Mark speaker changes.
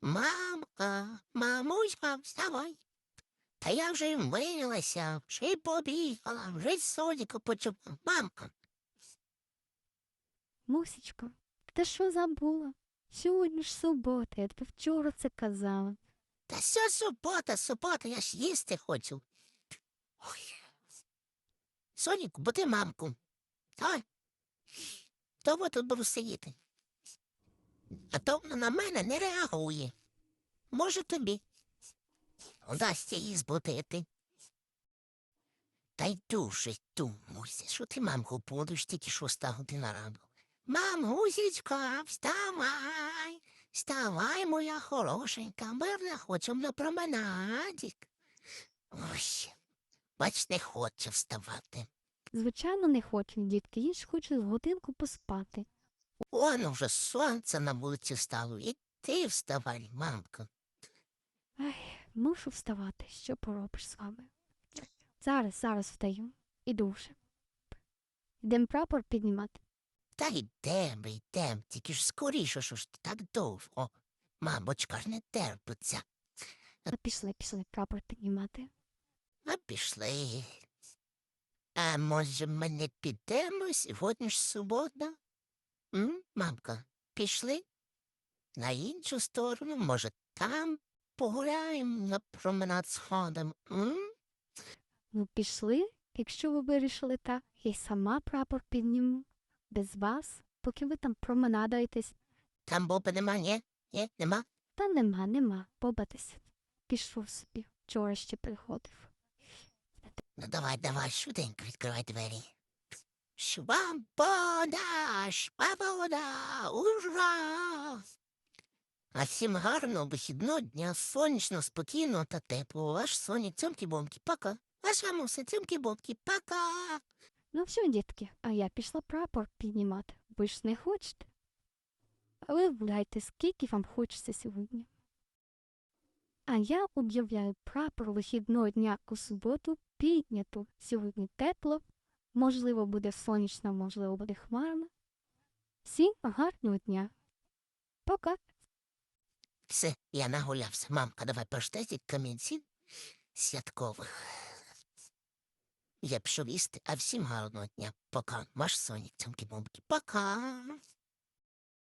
Speaker 1: Мамка, мамуська, вставай. Та я вже вмилася, вже й побігала, вже й соніка почула. Мамка,
Speaker 2: Мусічко, ти що забула? Сьогодні ж субота, я тобі вчора це казала.
Speaker 1: та що субота, субота, я ж їсти хочу. Ой. Соніку, буди мамку. Давай. Того тут буду сидіти. А то вона на мене не реагує. Може тобі. Удасться її збудити. Та й дуже думуйся, що ти мамку будеш тільки шоста година раду. Мамусічка, вставай, вставай, моя хорошенька, ми не хочемо на променадік. Ой, бач, не хоче вставати.
Speaker 2: Звичайно, не хочу, дітки, їй ж хочу годинку поспати.
Speaker 1: Он уже сонце на вулиці стало, і ти вставай, мамко.
Speaker 2: Ай, мушу вставати, що поробиш з вами. Зараз, зараз встаю. Іду вже. Йдем прапор піднімати.
Speaker 1: Та йдем, йдем, тільки ж скоріше, що ж ти так довго. Мамочка ж не терпиться.
Speaker 2: А пішли, пішли прапор піднімати.
Speaker 1: А пішли. А може, ми не підемо сьогодні ж субота? Мамка, пішли? На іншу сторону, може, там погуляємо на променад сходом. М?
Speaker 2: Ну, пішли, якщо ви вирішили так, я й сама прапор підніму. Без вас, поки ви там променадаєтесь.
Speaker 1: Там Боба нема, ні? Ні, нема?
Speaker 2: Та нема, нема, побатися. Пішов собі, вчора ще приходив.
Speaker 1: Ну давай, давай, швиденько відкривай двері. Швабода, швабода, ура! А всім гарного вихідного дня, сонячно, спокійно та тепло. Ваш Сонік цьомкі-бомкі, пока. Ваша муся цьомкі-бомкі, пока.
Speaker 2: Ну все, дітки, а я пішла прапор піднімати. Ви ж не хочете. А ви гуляйте, скільки вам хочеться сьогодні. А я об'являю прапор вихідного дня у суботу підняту. Сьогодні тепло, можливо, буде сонячно, можливо, буде хмарно. Всім гарного дня. Пока.
Speaker 1: Все, я нагулявся. Мамка, давай поштезіть камінці святкових. Я пішов їсти, а всім гарного дня. Пока. Маш Сонік цьомкі-бомкі. Пока.